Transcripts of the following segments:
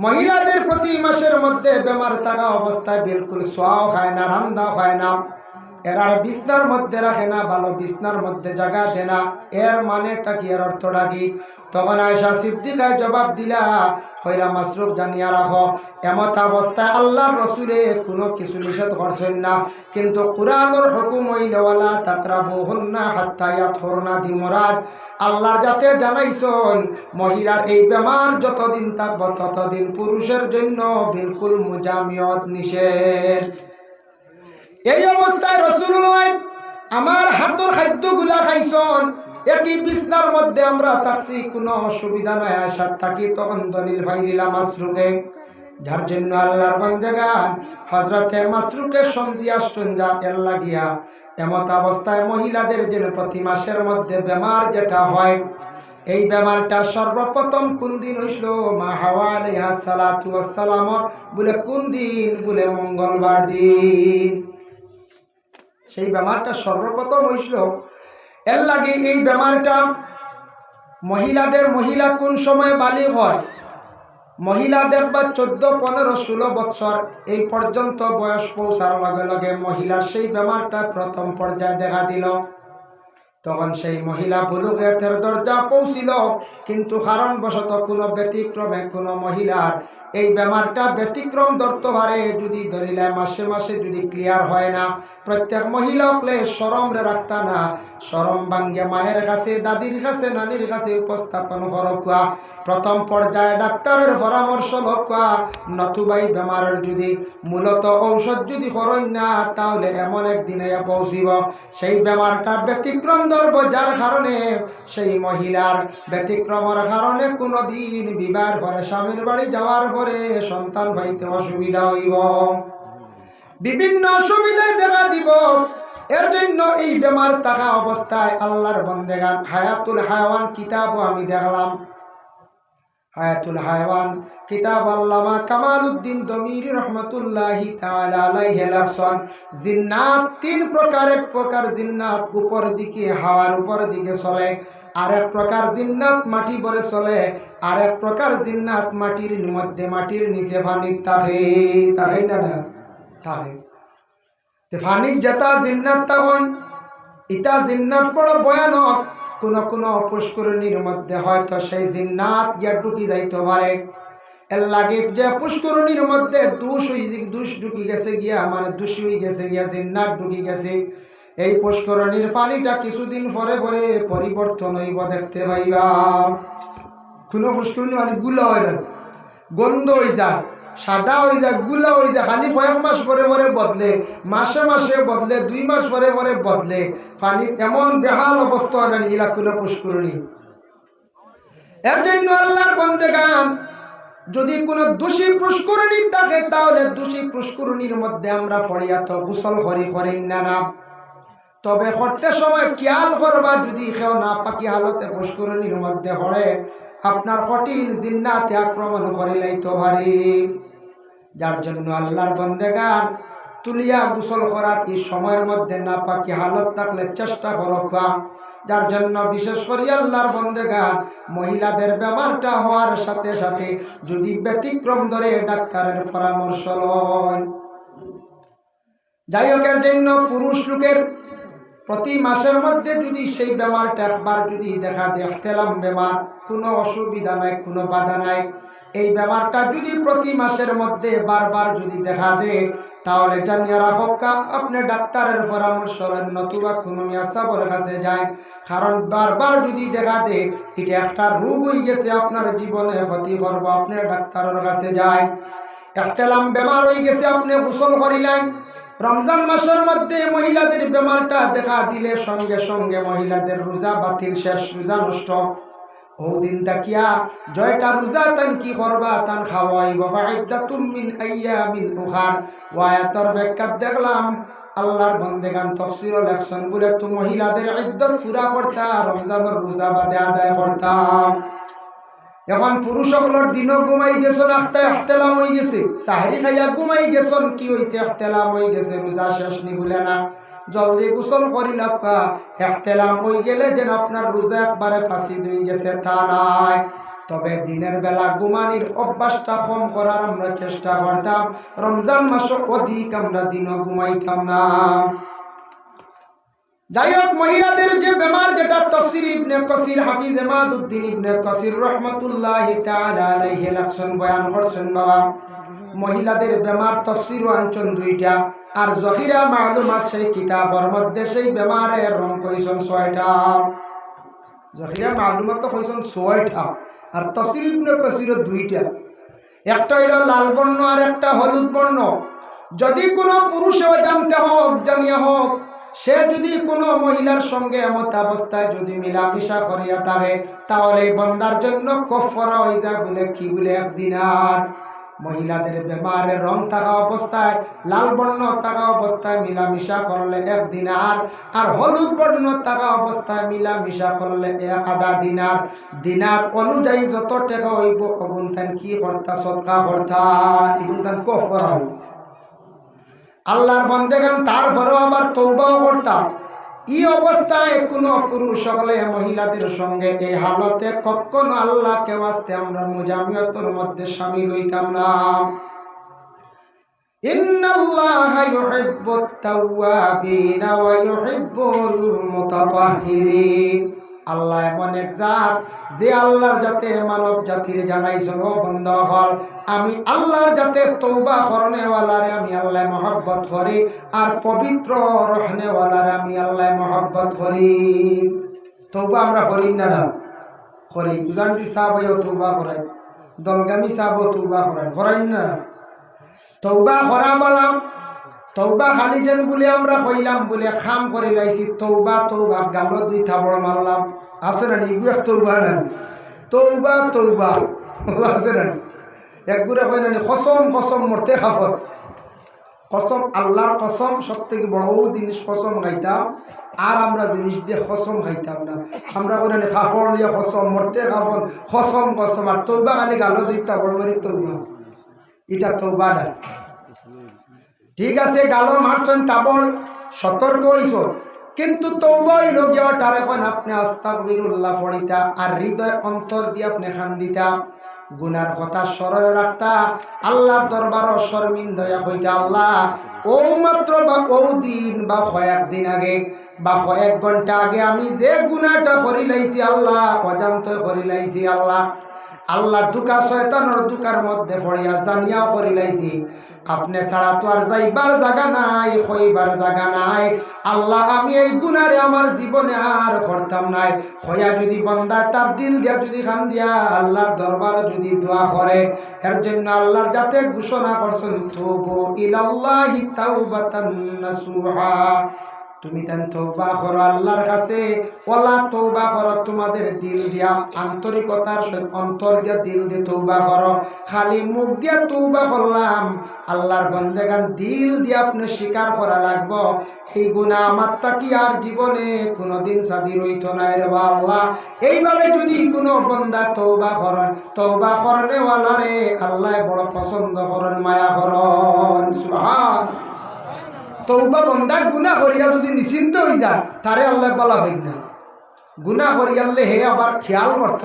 মহিলাদের প্রতি মাসের মধ্যে বেমার থাকা অবস্থায় বিলকুল সোয়াও খায় না রান্দাও হয় না। এরার বিছনার মধ্যে রাখে না, ভালো বিছনার মধ্যে জায়গা দে না এর মানেটা কি? এর অর্থটা কি? তখন আয়সা সিদ্দিকায় জবাব দিলা হইলা মাসরুফ জানিয়া রাখো এমত অবস্থায় আল্লাহ রসুলে কোনো কিছু নিষেধ করছেন না। কিন্তু কোরআনের হুকুম হইলেওয়ালা তাকরা বহুন্না হাত্তায়াত হরনা দিমরাদ আল্লাহর যাতে জানাইছন, মহিলার এই বেমার যতদিন থাকব ততদিন পুরুষের জন্য বিলকুল মুজামিয়ত নিষেধ। এই অবস্থায় রসুল্লাহ আমার হাতর খাদ্যগুলা খাইছন, একই বিছনার মধ্যে আমরা থাকছি, কোনো অসুবিধা নাই আসার থাকি, তখন দলিল ভাই দিলাম মাসরুকে যার জন্য আল্লাহর বন্দেগান হজরতে মাসরুকে সমজি আসছেন যা এর লাগিয়া। এমত অবস্থায় মহিলাদের যেন প্রতি মাসের মধ্যে বেমার যেটা হয়, এই বেমারটা সর্বপ্রথম কোন দিন হইছিল মা হাওয়া আলাইহা সালাতু বলে কোন দিন? বলে মঙ্গলবার দিন। সেই বেমারটা সর্বপ্রথম হইছিল এর লাগে এই বেমারটা মহিলাদের, মহিলা কোন সময় বালি হয়? মহিলাদের বা চোদ্দ, পনেরো, ষোলো বছর এই পর্যন্ত বয়স পৌঁছার লগে লগে মহিলার সেই বেমারটা প্রথম পর্যায়ে দেখা দিল। তখন সেই মহিলা বুলুগেথের দরজা পৌঁছিল, কিন্তু কারণবশত কোনো ব্যতিক্রমে কোনো মহিলার এই বেমারটা ব্যতিক্রম ধরতে যদি ধরিলে মাসে মাসে যদি ক্লিয়ার হয় না, প্রত্যেক মহিলা সরমরে রাখতা না। সরম ভাঙ্গে মায়ের কাছে, দাদির কাছে, নানির কাছে উপস্থাপন করকুয়া প্রথম পর্যায়ে ডাক্তারের পরামর্শ লকুয়া নতুবাই বেমারের যদি মূলত ঔষধ যদি করেন না, তাহলে এমন একদিনে পৌঁছিব। সেই বেমারটা ব্যতিক্রম ধরব, যার কারণে সেই মহিলার ব্যতিক্রমের কারণে কোনো দিন বিবাহের পরে স্বামীর বাড়ি যাওয়ার পরে সন্তান পাইতে অসুবিধা হইব। বিভিন্ন অসুবিধায় দেখা দিব। এর জন্য এই বেমার থাকা অবস্থায় আল্লাহর বন্দেগান হায়াতুল হায়াওয়ান কিতাবও আমি দেখলাম। হায়াতুল হায়াওয়ান কিতাব আল্লামা কামাল উদ্দিন দমির রহমতুল্লাহি তালাইহেলাসন জিন্নাত তিন প্রকার, এক প্রকার জিন্নাত উপর দিকে হাওয়ার উপর দিকে চলে আর এক প্রকার জিন্নাত মাটি ভরে চলে আর এক প্রকার জিন্নাত মাটির মধ্যে মাটির নিচে ফানিক তাহে তাহে না তাহে ফানিক যেটা জিন্নাত তখন ইটা জিন্নাত বড় ভয়ানক। কোন কোন পুষ্করণীর মধ্যে হয়তো সেই জিন্নাত গিয়া ঢুকি যাইতে পারে। এর লাগে যে পুষ্করণীর মধ্যে দুষ দুষ ঢুকি গেছে গিয়া মানে দোষী হয়ে গেছে গিয়া, জিন্নাত ঢুকি গেছে। এই পুষ্করণীর পানিটা কিছুদিন পরে পরে পরিবর্তন হইব দেখতে পাইবা। কোনো পুষ্করণী মানে গুলা হয় না, গন্ধ হয়ে যায়। সাদা হয়ে যায়, গুলা হয়ে যায়, খালি কয়েক মাস পরে পরে বদলে, মাসে মাসে বদলে, দুই মাস পরে পরে বদলে, পানি এমন বেহাল অবস্থা হয় না এলা কোনো পুষ্করণী এর জন্য আল্লাহর বন্দে গান যদি কোনো দোষী পুষ্করণী থাকে তাহলে দোষী পুষ্করণীর মধ্যে আমরা ফরিয়াত গোসল করি করি না না। তবে করতে সময় খেয়াল করবা, যদি কেউ না পাকি হালতে পুষ্করণীর মধ্যে পড়ে, আপনার কঠিন জিন্নাতে আক্রমণ করে লাইতে পারে। যার জন্য আল্লাহর বন্দেগান তুলিয়া গোসল করার এই সময়ের মধ্যে না পাকি হালত থাকলে চেষ্টা খোয়া। যার জন্য বিশেষ করে আল্লাহর বন্দেগান মহিলাদের বেমারটা হওয়ার সাথে সাথে যদি ব্যতিক্রম ধরে ডাক্তারের পরামর্শ লয়। যাই হোক এর জন্য পুরুষ লোকের প্রতি মাসের মধ্যে যদি সেই বেমারটা একবার যদি দেখা দেখতেলাম বেমার, কোনো অসুবিধা নাই, কোনো বাধা নাই। এই বেমারটা যদি প্রতি মাসের মধ্যে বারবার যদি দেখা দে তাহলে জানিয়ে রাখা আপনি ডাক্তারের পরামর্শ নতুবা কোনো মিয়াসাবর কাছে যায় কারণ বারবার যদি দেখা দে এটা একটা রোগ হয়ে গেছে, আপনার জীবনে ক্ষতি করব আপনার ডাক্তারের কাছে যায় একতেলাম বেমার হয়ে গেছে, আপনি গোসল করিলেন রমজান মাসের মধ্যে মহিলাদের বেমারটা দেখা দিলে সঙ্গে সঙ্গে মহিলাদের রোজা বাতিল শেষ, রোজা নষ্ট। ও দিন তাকিয়া জয়টা রোজা তান কি করবা? তান খাওয়াইব ফাইদাতুম মিন আইয়ামিন উখার। ওয়ায়াতর ব্যাখ্যাত দেখলাম, আল্লাহর বন্দেগান তফসির লেখছেন বলে তো মহিলাদের একদম পুরা করতা রমজানের রোজা বাদে আদায় করতাম। এখন পুরুষ সকলের দিনও ঘুমাই গেছন আখতে আখতেলাম হয়ে গেছে। সাহারি খাইয়া ঘুমাই গেছন, কি হয়েছে আখতেলাম হয়ে গেছে রোজা শেষ নি বলে না। জলদি গোসল করি লাপকা একতেলাম হয়ে গেলে যেন আপনার রোজা একবারে ফাঁসি হয়ে গেছে, তা নাই তবে দিনের বেলা ঘুমানির অভ্যাসটা কম করার আমরা চেষ্টা করতাম। রমজান মাসও অধিক আমরা দিনও ঘুমাইতাম না। যাই হোক, মহিলাদের যে বেমার, যেটা তফসির ইবনে কসির, হাফিজ এমাদউদ্দিন ইবনে কসির রহমতুল্লাহ বয়ান করছেন বাবা। মহিলাদের বেমার তফসির আনছন দুইটা। আর জহিরা মালুমাত সেই কিতাবর মধ্যে সেই বেমারের রং কইছন ছয়টা। জহিরা মালুমাত তো কইছন ছয়টা আর তফসির ইবনে কসির দুইটা। একটা হইল লাল বর্ণ আর একটা হলুদ বর্ণ যদি কোনো পুরুষেও জানতে হোক জানিয়া হোক সে যদি কোনো মহিলার সঙ্গে এমত অবস্থায় যদি মিলামিশা করিয়া থাকে তাহলে বন্দার জন্য কফরা হয়ে যায় বলে কি বলে একদিন আর মহিলাদের বেমারের রং থাকা অবস্থায়, লাল বর্ণ থাকা অবস্থায় মিলামিশা করলে এক দিনার আর হলুদ বর্ণ থাকা অবস্থায় মিলামিশা করলে এক আধা দিনার দিনার অনুযায়ী যত টাকা হইব অগুন্থান কি কর্তা, সৎকা কর্তা এগুন্থান করা হয়েছে আল্লাহর বন্দেগান তারপরেও আবার তৌবাও করতাম। এই অবস্থায় কোনো পুরুষ সকলে মহিলাদের সঙ্গে এই হালতে কখনো আল্লাহকে আসতে আমরা মুজামিয়তর মধ্যে সামিল হইতাম না। ইন্নাল্লাহা আল্লাহ এমন এক জাত যে আল্লাহর যাতে মানব জাতির জানাইছিল বন্ধ হল আমি আল্লাহর যাতে তৌবা করনেওয়ালারে আমি আল্লাহ মহব্বত করি আর পবিত্র রহনেওয়ালারে আমি আল্লাহ মহব্বত করি। তৌবা আমরা করি না না? করি। গুজানটি সাহ তৌবা করাই দলগামী সাহ তৌবা করাই করাই না? তৌবা করা তৌবা খালি যেন বলে আমরা কইলাম বলে খাম করে লাইছি তৌবা তৌবা গালো দুই থাবড় মারলাম। আছে না ইগু এক তৌবা না তৌবা তৌবা আছে না একগুড়ে কই না কসম কসম মরতে খাব। কসম, আল্লাহর কসম সব থেকে বড় জিনিস কসম খাইতাম। আর আমরা জিনিস দিয়ে কসম খাইতাম না। আমরা কই না খাবর দিয়ে কসম, মরতে খাবন কসম কসম। আর তৌবা খালি গালো দুই থাবড় মারি তৌবা এটা তৌবা না ঠিক আছে, গালো মারছেন, তাবল সতর্ক হইছ। কিন্তু তৌবাই লগিয়াটার এখন আপনি আস্তাগফিরুল্লাহ পড়িতা, আর হৃদয় অন্তর দিয়ে আপনি খান দিতা গুনার কথা স্মরণে রাখতা, আল্লাহর দরবার শর্মিন দয়া হইতা আল্লাহ, ও মাত্র বা ও দিন বা কয়েক দিন আগে বা কয়েক ঘণ্টা আগে আমি যে গুনাটা করি লাইছি, আল্লাহ, অজান্ত করি লাইছি, আল্লাহ। আল্লাহ দুকা শয়তানোর দুকার মধ্যে পড়িয়া জানিয়াও করি লাইছি আপনি ছাড়া তো আর যাইবার জায়গা নাই, হইবার জায়গা নাই। আল্লাহ, আমি এই গুনারে আমার জীবনে আর করতাম নাই। হইয়া যদি বন্দা তার দিল দিয়া যদি খান দিয়া আল্লাহর দরবার যদি দোয়া করে, এর জন্য আল্লাহর যাতে ঘোষণা করছেন, তুবু ইলাল্লাহি তাওবাতান নাসুহা। তুমি তেন তৌবা করো আল্লাহর কাছে, ওলা তৌবা করো তোমাদের দিল দিয়া, আন্তরিকতার অন্তর দিয়া দিল দিয়ে তৌবা করো। খালি মুখ দিয়া তৌবা করলাম, আল্লাহর বন্দেগান দিল দিয়ে আপনি স্বীকার করা লাগবো। এই গুণা আমার তাকি আর জীবনে কোনোদিন সাদি রইত নাই রে আল্লাহ। এইভাবে যদি কোনো বন্দা তৌবা করেন তৌবা করনেওয়ালারে আল্লাহ বড় পছন্দ করেন, মায়া করেন, সুবহান। তৌবা বন্দার গুণা করিয়া যদি নিশ্চিন্ত হয়ে যায় তারে আল্লাহ বলা হই না। গুণা করিয়ালে হে আবার খেয়াল করত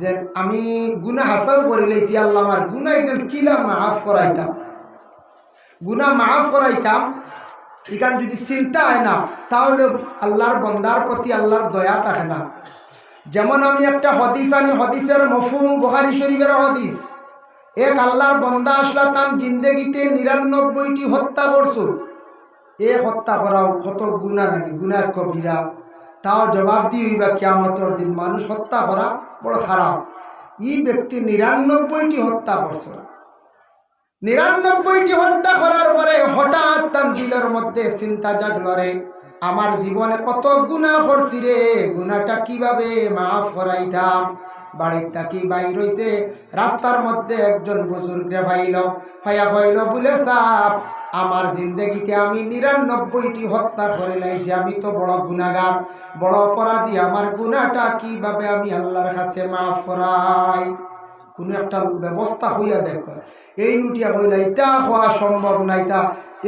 যে আমি গুণা হাসাও করে লেছি আল্লাহ আমার গুণা একদম কিলা মাফ করাইতাম। গুণা মাফ করাইতাম, এখান যদি চিন্তা হয় না, তাহলে আল্লাহর বন্দার প্রতি আল্লাহর দয়া থাকে না। যেমন আমি একটা হদিস আনি, হদিসের মফুম বহারি শরীফের হদিস। এক আল্লাহর বন্দা আসলা তাম জিন্দেগিতে নিরানব্বইটি হত্যা করছ। এ হত্যা করাও কত গুণা নাকি গুণার কবিরা তাও জবাব দিয়ে হইবা কেমতর দিন মানুষ হত্যা করা বড় খারাপ ই ব্যক্তি নিরানব্বইটি হত্যা করছে। নিরানব্বইটি হত্যা করার পরে হঠাৎ তার দিলের মধ্যে চিন্তা জাগলো রে আমার জীবনে কত গুণা করছি রে। গুণাটা কীভাবে মাফ করাইতাম? বাড়ির থাকি বাইর হইছে রাস্তার মধ্যে একজন বুজুর্গে ভাইল। ভাইয়া হইল বলে সাপ, আমার জিন্দগিতে আমি নিরানব্বইটি হত্যা করে লাইছি। আমি তো বড় গুণাগার বড় অপরাধী। আমার গুণাটা কীভাবে আমি আল্লাহর কাছে মাফ করাই? কোনো একটা ব্যবস্থা হইয়া দেখো। এই নুটিয়া হইলা এটা হওয়া সম্ভব না এটা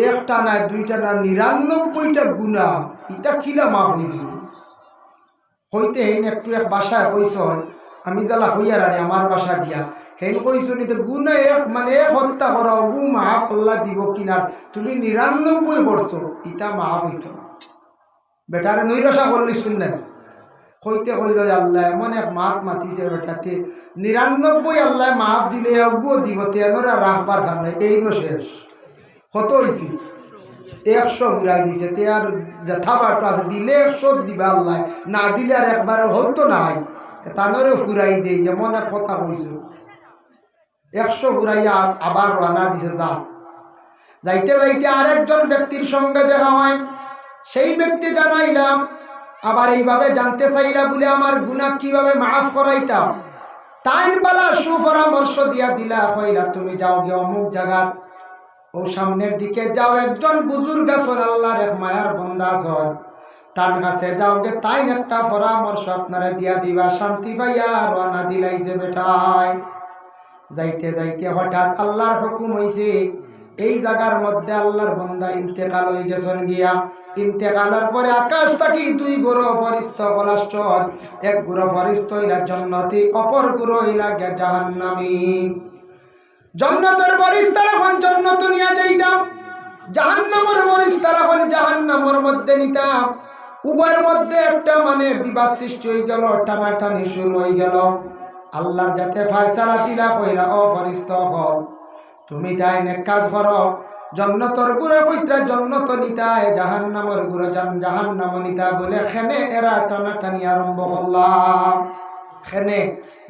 একটা না দুইটা না নিরানব্বইটা গুণা এটা কিলা মাফ হয়েছিল হইতে হেন একটু এক বাসায় কইস আমি জ্বালা হইয়ার আরে আমার বাসা দিয়া। হেন কইছো নি গুণে এক মানে এক হত্যা করা গু মাফ আল্লাহ দিব কিনার। তুমি নিরানব্বই করছ ইটা মাফ হইত না। বেটার নৈরসা করলি শুনলেন। কইতে কইল আল্লাহ, এমন এক মাত মাতিছে বেটাতে। নিরানব্বই আল্লাহ মাফ দিলে অগুও দিব তেনরা রাখবার নাই। এই শেষ। কত হয়েছি একশো ঘুরাই দিছে, তে আর যথাবারটা আছে দিলে একশো দিবে আল্লাহ। না দিলে আর একবারে হতো না হয় তানরে ঘুরাই দেই এমন এক কথা কইছো একশো ঘুরাইয়া আবার রানা দিছে, যা। যাইতে যাইতে আরেকজন ব্যক্তির সঙ্গে দেখা হয়। সেই ব্যক্তি জানাইলাম আবার এইভাবে জানতে চাইলা বলে আমার গুণা কীভাবে মাফ করাইতাম তাইন বালা সুপরামর্শ দিয়া দিলা, কইলা, তুমি যাও গে অমুক জায়গা ও সামনের দিকে যাও, একজন বুজুর্গ আল্লাহর এক মায়ার বন্দা আছেন তার কাছে যাও গে তাইন একটা পরামর্শ আপনারা দিয়া দিবা, শান্তি পাইয়া রানা দিলাইছে বেটায় যাইতে যাইতে হঠাৎ আল্লাহর হুকুম হইছে, এই জায়গার মধ্যে আল্লাহর বন্দা ইন্তেকাল হয়ে গেছেন গিয়া। ইন্তেকালের পরে আকাশ থাকি দুই গুরু ফরিস্ত কলাশ্চর এক গুরু ফরিস্ত হইলা জন্নতি, অপর গুরু হইলা গে জাহান্নামী। জন্নতের ফরিস্তার এখন জন্নত নিয়ে যাইতাম, জাহান্নামের ফরিস্তার এখন জাহান্নামের মধ্যে নিতাম। উভয়ের মধ্যে একটা মানে বিবাদ সৃষ্টি হয়ে গেল, টানাটানি শুরু হয়ে গেল। আল্লাহর যাতে ফায়সালা দিলা কইরা ও ফরিস্ত হল তুমি তাই নে কাজ করো। জন্নতর গুড়ে কইত্রা জন্নত নিতায় জাহান নামর গুড়ে জাহান নাম নিতা বলে খেনে এরা টানাটানি আরম্ভ করলাম খেনে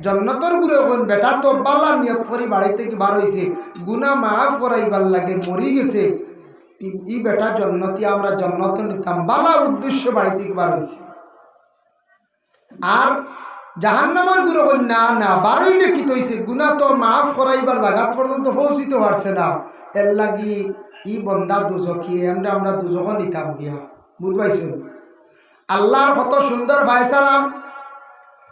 জন্নতর গুড়ে কোন বেটা, তো বালা নিয়ত করি বাড়ি থেকে বার হয়েছে গুনা মাফ করাইবার লাগে, মরি গেছে। ই- বেটা জন্নতি, আমরা জন্নত নিতাম। বালা উদ্দেশ্য বাড়ি থেকে বার হয়েছে। আর জাহান্নামের গুরু না না, বারোই লিখিত হয়েছে। গুণা তো মাফ করাইবার জায়গা পর্যন্ত পৌঁছিতে পারছে না। এর লাগি ই বন্দা দুজকি আমরা আমরা দুজক নিতাম গিয়া। বুঝবাইছেন? আল্লাহর কত সুন্দর ভাইসালাম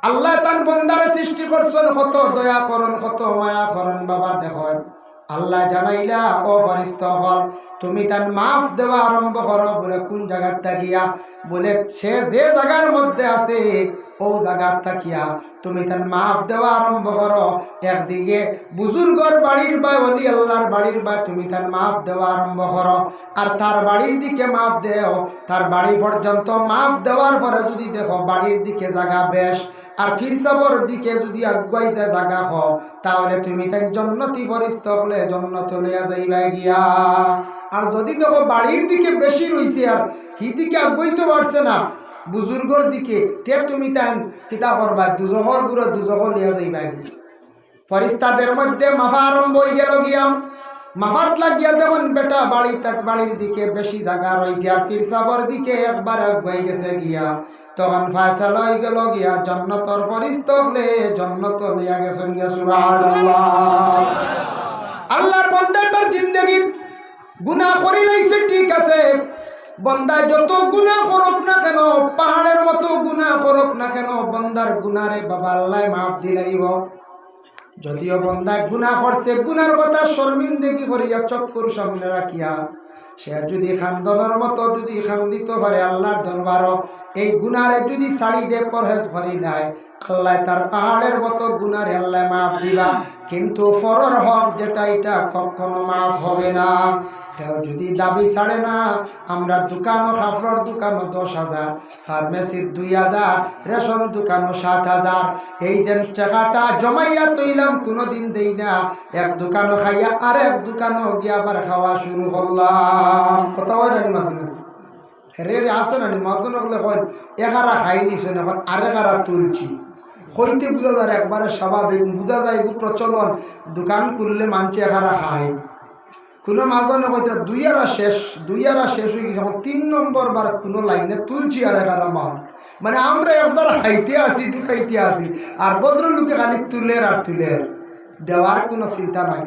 আল্লাহ তার বন্দারে সৃষ্টি করছেন, কত দয়া করন, কত মায়া করন, বাবা, দেখেন। আল্লাহ জানাইলা, ও হল তুমি তার মাফ দেওয়া আরম্ভ করো, বলে কোন জায়গার গিয়া? বলে সে যে জায়গার মধ্যে আছে ও জায়গার থাকিয়া, তুমি তার মাফ দেওয়া আরম্ভ করো। একদিকে বুজুর্গর বাড়ির বা অলি আল্লাহর বাড়ির বা তুমি তার মাফ দেওয়া আরম্ভ করো। আর তার বাড়ির দিকে মাপ দেও। তার বাড়ি পর্যন্ত মাপ দেওয়ার পরে যদি দেখো বাড়ির দিকে জায়গা বেশ, আর ফিরসাবর দিকে যদি আগুয়াইছে জায়গা হ তাহলে তুমি তাই জন্নতি পরিস্থ হলে জন্নত লইয়া যাইবা গিয়া। আর যদি দেখো বাড়ির দিকে বেশি রইছে আর হি দিকে আগুইতে পারছে না বুজুর্গর দিকে, তে তুমি তাই কিতা করবা দুজহরগুলো দুজহ লিয়া যাইবা গিয়া ফরিস্তাদের মধ্যে মাফা আরম্ভ হয়ে গেল গিয়াম মাফাত লাগিয়া দেখুন বেটা বাড়ি তাক বাড়ির দিকে বেশি জায়গা রয়েছে আর তিরসাবর দিকে একবার এক হয়ে গেছে গিয়া। তখন ফায়সাল হয়ে গেল গিয়া জন্নতর ফরিস্ত হলে জন্নত লিয়া সুবহানাল্লাহ। আল্লাহর বন্দা তার জিন্দগির গুনাহ করি লাইছে ঠিক আছে। বন্দা যত গুণা করক না কেন, পাহাড়ের মতো গুণা করক না কেন, বন্দার গুনারে বাবা আল্লাহ মাফ দিলাইব যদিও বন্দা গুণা করছে গুনার কথা শর্মিন্দেগি করিয়া চক্কর সামনে রাখিয়া, সে যদি খান্দনের মতো যদি খান্দিত পারে আল্লাহর দরবার এই গুনারে যদি ছাড়ি দে, পরহেজ ভরি নাই। আল্লাহ তার পাহাড়ের মতো গুনারে আল্লাহ মাফ দিবা। কিন্তু ফরর হক যেটা, এটা কখনো মাফ হবে না। কেউ যদি দাবি ছাড়ে না, আমরা দোকানও কাপড়র দোকানও দশ হাজার, ফার্মেসির দুই হাজার, রেশন দোকানও সাত হাজার। এই যে টাকাটা জমাইয়া তৈলাম, কোনোদিন দেই না। এক দোকানও খাইয়া আর এক দোকানও গিয়ে আবার খাওয়া শুরু করলাম। কথা হয় না মাঝে মাঝে? রে রে আসে না মাঝে নকলে কয় একারা খাই নিছে না এখন আরেকারা তুলছি। হইতে বোঝা যায় একবারে স্বাভাবিক, বোঝা যায় এগুলো প্রচলন, দোকান করলে মানছে একারা খায়। কোনো মাঝে কইতে দুই আরা শেষ, দুই আরা শেষ হয়ে গেছে তিন নম্বর বার কোনো লাইনে তুলছি আর একারা মাল। মানে আমরা একবার খাইতে আসি, ঢুকাইতে আসি, আর ভদ্রলোকে খালি তুলের আর তুলের দেওয়ার কোনো চিন্তা নাই।